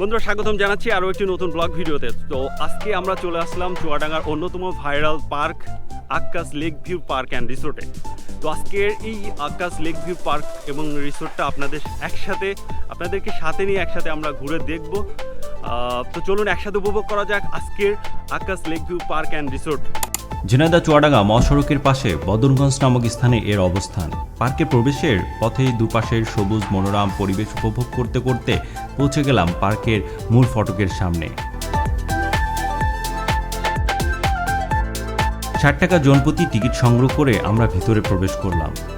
বন্ধুরা, স্বাগতম জানাচ্ছি আরও একটি নতুন ব্লগ ভিডিওতে। তো আজকে আমরা চলে আসলাম চুয়াডাঙ্গার অন্যতম viral park Akkas lake view park and রিসোর্টে তো আজকের এই আক্কাস লেক ভিউ পার্ক এবং রিসোর্টটা আপনাদের একসাথে, আপনাদেরকে সাথে নিয়ে একসাথে আমরা ঘুরে দেখব। তো চলুন একসাথে উপভোগ করা যাক আজকের Akkas lake view park and resort Jhenaidah Chuadanga মহাসড়কের পাশে বদরগঞ্জ নামক স্থানে এর অবস্থান। পার্কে প্রবেশের পথেই দুপাশের সবুজ মনোরম পরিবেশ উপভোগ করতে করতে পৌঁছে গেলাম পার্কের মূল ফটকের সামনে। ষাট টাকা জনপ্রতি টিকিট সংগ্রহ করে আমরা ভেতরে প্রবেশ করলাম।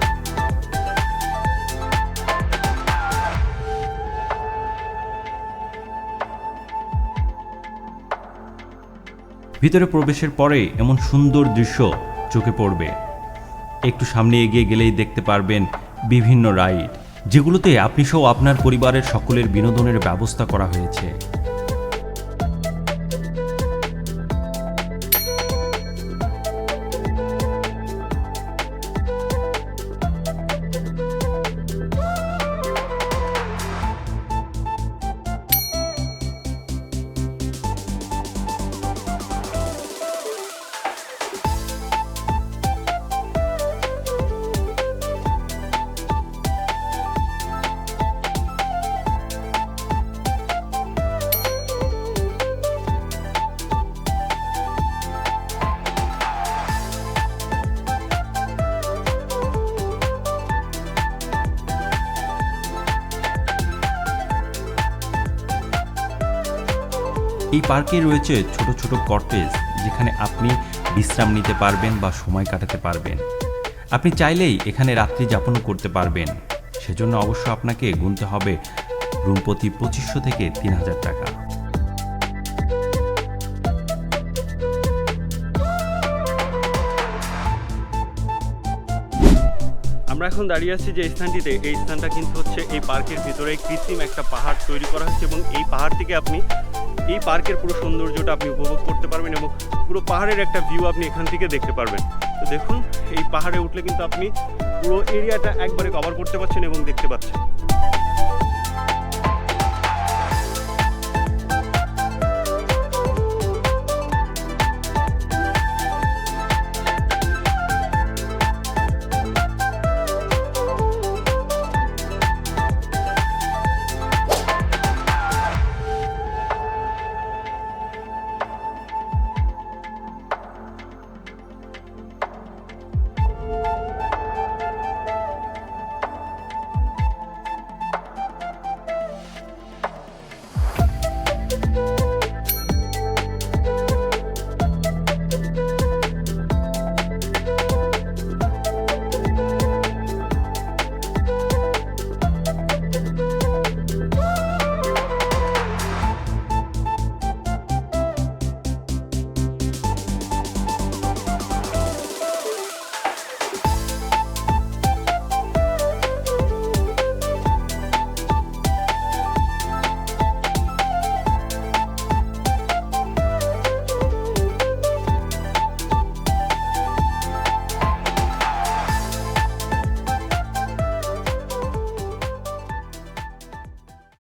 ভিতরে প্রবেশের পরে এমন সুন্দর দৃশ্য চোখে পড়বে। একটু সামনে এগিয়ে গেলেই দেখতে পারবেন বিভিন্ন রাইড, যেগুলোতে আপনি সহ আপনার পরিবারের সকলের বিনোদনের ব্যবস্থা করা হয়েছে। এই পার্কে রয়েছে ছোট ছোট কটেজ যেখানে আপনি বিশ্রাম নিতে পারবেন বা সময় কাটাতে পারবেন। আপনি চাইলেই এখানে রাত্রি যাপনও করতে পারবেন। সেজন্য অবশ্য আপনাকে গুনতে হবে রুম প্রতি পঁচিশশো থেকে তিন হাজার টাকা। আমরা এখন দাঁড়িয়ে আছি যে স্থানটিতে। এই স্থানটা কিন্তু হচ্ছে এই পার্কের ভিতরে কৃত্রিম একটা পাহাড় তৈরি করা হয়েছে এবং এই পাহাড় থেকে আপনি এই পার্কের পুরো সৌন্দর্যটা আপনি উপভোগ করতে পারবেন এবং পুরো পাহাড়ের একটা ভিউ আপনি এখান থেকে দেখতে পারবেন। তো দেখুন, এই পাহাড়ে উঠলে কিন্তু আপনি পুরো এরিয়াটা একবারে কভার করতে পারছেন এবং দেখতে পাচ্ছেন। Bye.